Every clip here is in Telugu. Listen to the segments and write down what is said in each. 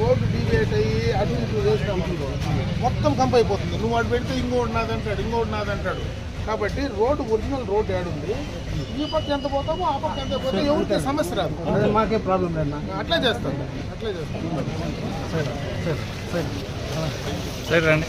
రోడ్డు డీవియేట్ అయ్యి అటు ఇటు చేసినాం అనుకో, మొత్తం కంప్ అయిపోతుంది. నువ్వు అటు పెడితే ఇంకోటి నాదంటాడు ఇంకోటి నాదంటాడు. కాబట్టి రోడ్డు ఒరిజినల్ రోడ్డు ఏడుంది ఈ పక్క ఎంత పోతామో ఆ పక్క ఎంత పోతే ఎవరికి సమస్య రాదు. అదే మాకే ప్రాబ్లం లేదు అన్న అట్లే చేస్తాను అట్లే చేస్తాను సైడ్ సైడ్ సైడ్ సరే రండి.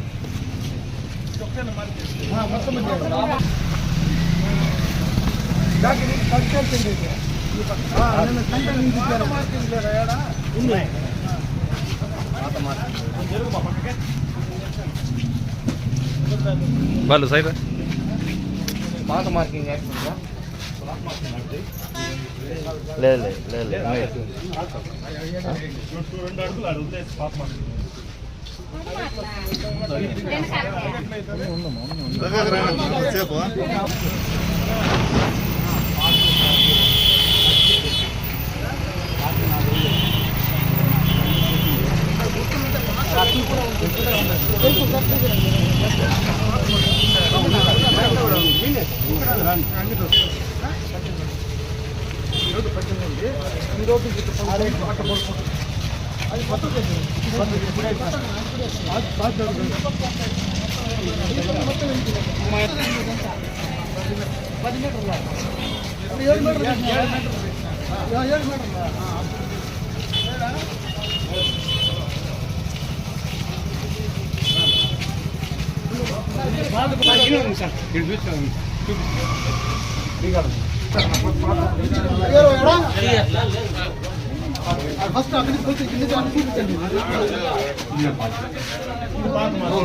వాళ్ళు సైడ్. పాత మార్కింగ్ యాక్చువల్గా లేదు లేదు సేపు ఈరోజు పద్దెనిమిది. ఈరోజు పట్ట పడుకుంటుంది లేదు లేదు సేపు ఫస్ట్ అక్కడికి పోతే కింద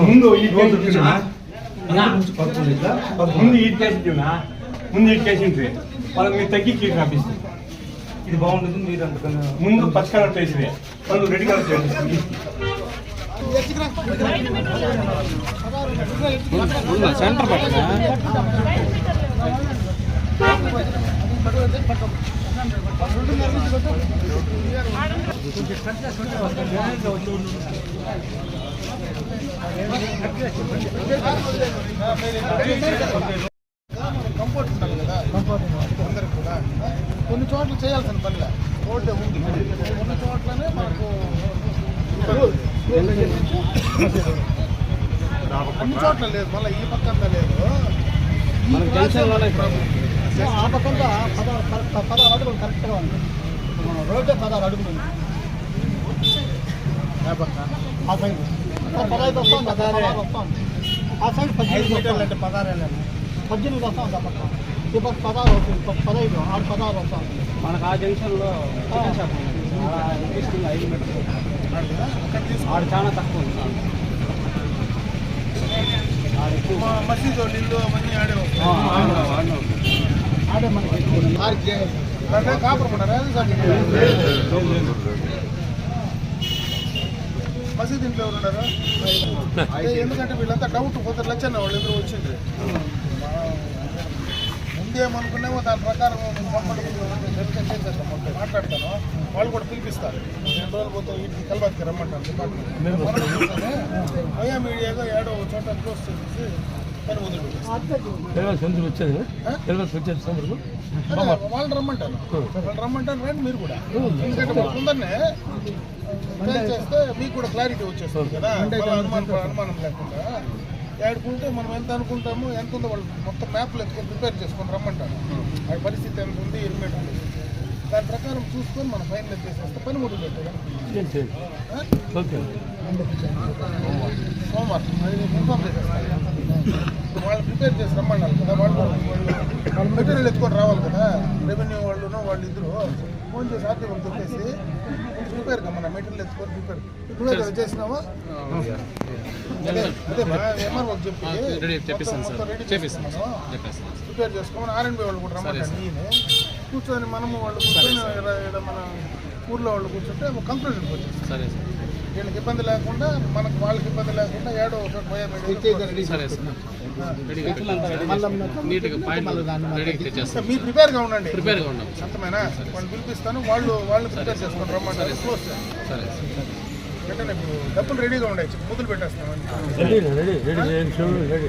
ముందు ఈ కేసు ముందు ఈ కేసు ముందు ఈ కేసు ఉంటుంది వాళ్ళు మీరు తగ్గి కేసు రాపిస్తుంది ఇది బాగుంటుంది మీరు అందుకని ముందు పచ్చ కలర్ వేసింది వాళ్ళు రెడ్ కలర్ చేస్తుంది సెంటర్ పక్కన. కంఫర్ట్ ఉండాలి కదా అందరికి కూడా కొన్ని చోట్ల చేయాల్సిన పనిలే రోడ్డే ఉంది కొన్ని చోట్లనే మనకు అన్ని చోట్ల లేదు మళ్ళీ ఈ పక్క అంతా లేదు మనకి జంక్షన్లోనే ప్రాబ్లం. ఆ పక్కంతా పదహారు కరెక్ట్- పదహారు అడుగులు కరెక్ట్గా ఉంది. రోడ్డే పదహారు అడుగులు ఉంది ఆ పక్క ఆ సైడ్ పదహైదు వస్తుంది పదహారు వస్తుంది ఆ సైడ్ పద్దెనిమిది మీటర్లు. అంటే పదహారు పద్దెనిమిది వస్తుంది ఆ పక్క ఈ పక్క పదహారు పదహైదు ఆరు పదహారు వస్తుంది మనకు ఆ జంక్షన్లో ఐదు మీటర్లు. ఆడ చాలా తక్కువ ఉంది. మసీదు ఇల్లు అవన్నీ ఆడే వస్తాయి. ఆ, ఆడ- ఆడ- ఆడే మనకి ఎక్కువ ఉంది. అంటే మసీద్ ఇంట్లో ఉన్నారు ఎందుకంటే వీళ్ళంతా డౌట్ కొందరు లచ్చన్న వాళ్ళు ఎదురు వచ్చింది ముందేమనుకున్నామో దాని ప్రకారం మాట్లాడతాను వాళ్ళు కూడా పిలిపిస్తారు రెండు రోజులు పోతే ఇంటికి రమ్మంటారు డిపార్ట్మెంట్ అయ్యా మీడియాగా ఏడో చోట క్లోజ్ చేసేసి వదిలి సందులు వచ్చేది? తెలియదు వచ్చేది సందులు అదే, వాళ్ళు రమ్మంటారు. వాళ్ళు రమ్మంటారు రండి మీరు కూడా. ఎందుకంటే మా ముందరనే ట్రై చేస్తే మీకు కూడా క్లారిటీ వచ్చేస్తుంది కదా. అనుమానం అనుమానం లేకుండా. ఏడుకుంటే మనం ఎంత అనుకుంటామో ఎంత ఉందో వాళ్ళు మొత్తం మ్యాప్లు ఎత్తుకొని ప్రిపేర్ చేసుకొని రమ్మంటారు. ఆ పరిస్థితి ఎంత ఉంది మీటర్లు ఉంది. దాని ప్రకారం చూసుకొని మనం ఫైనల్ చేసేస్తే పని మొదలు పెట్టారు ఓకే. సోమవారం అది చేసేస్తాను వాళ్ళు ప్రిపేర్ చేసి రమ్మన్నారు కదా వాళ్ళు వాళ్ళు మెటీరియల్ ఎత్తుకొని రావాలి కదా రెవెన్యూ వాళ్ళునో వాళ్ళు ఇద్దరు ఫోన్ చేసి ఆర్టీ వాళ్ళు చెప్పేసి ప్రిపేర్ కమ్మన్నా మెటీరియల్ ఎత్తుకొని ప్రిపేర్ నువ్వే కదా చేసినావా అదే అదే ఎంఆర్ వాళ్ళు చెప్పి రెడీ రెడీ చేపిస్తాను ప్రిపేర్ చేసుకోమని ఆర్ఎండ్బి వాళ్ళు కూడా రమ్మంటాను నేను కూర్చొని మనము వాళ్ళు కూర్చొని మన ఊర్లో వాళ్ళు కూర్చుంటే కంక్లూజన్కి వచ్చేస్తాం సరే సార్. వీళ్ళకి ఇబ్బంది లేకుండా మనకు వాళ్ళకి ఇబ్బంది లేకుండా ఏడో ఒకటి పోయే సరే సార్ రెడీగా నీట్గా పాయింట్ రెడీగా తెచ్చేస్తాను మీ ప్రిపేర్గా ఉండండి. ప్రిపేర్గా ఉన్నాం అర్థమేనా? వాళ్ళు పిలిపిస్తాను వాళ్ళు వాళ్ళు ప్రిపేర్ చేసుకొని రమ్మంటారు. క్లోజ్. సరే. డబ్బులు రెడీగా ఉండే మొదలు పెట్టేస్తాం రెడీ రెడీ రెడీ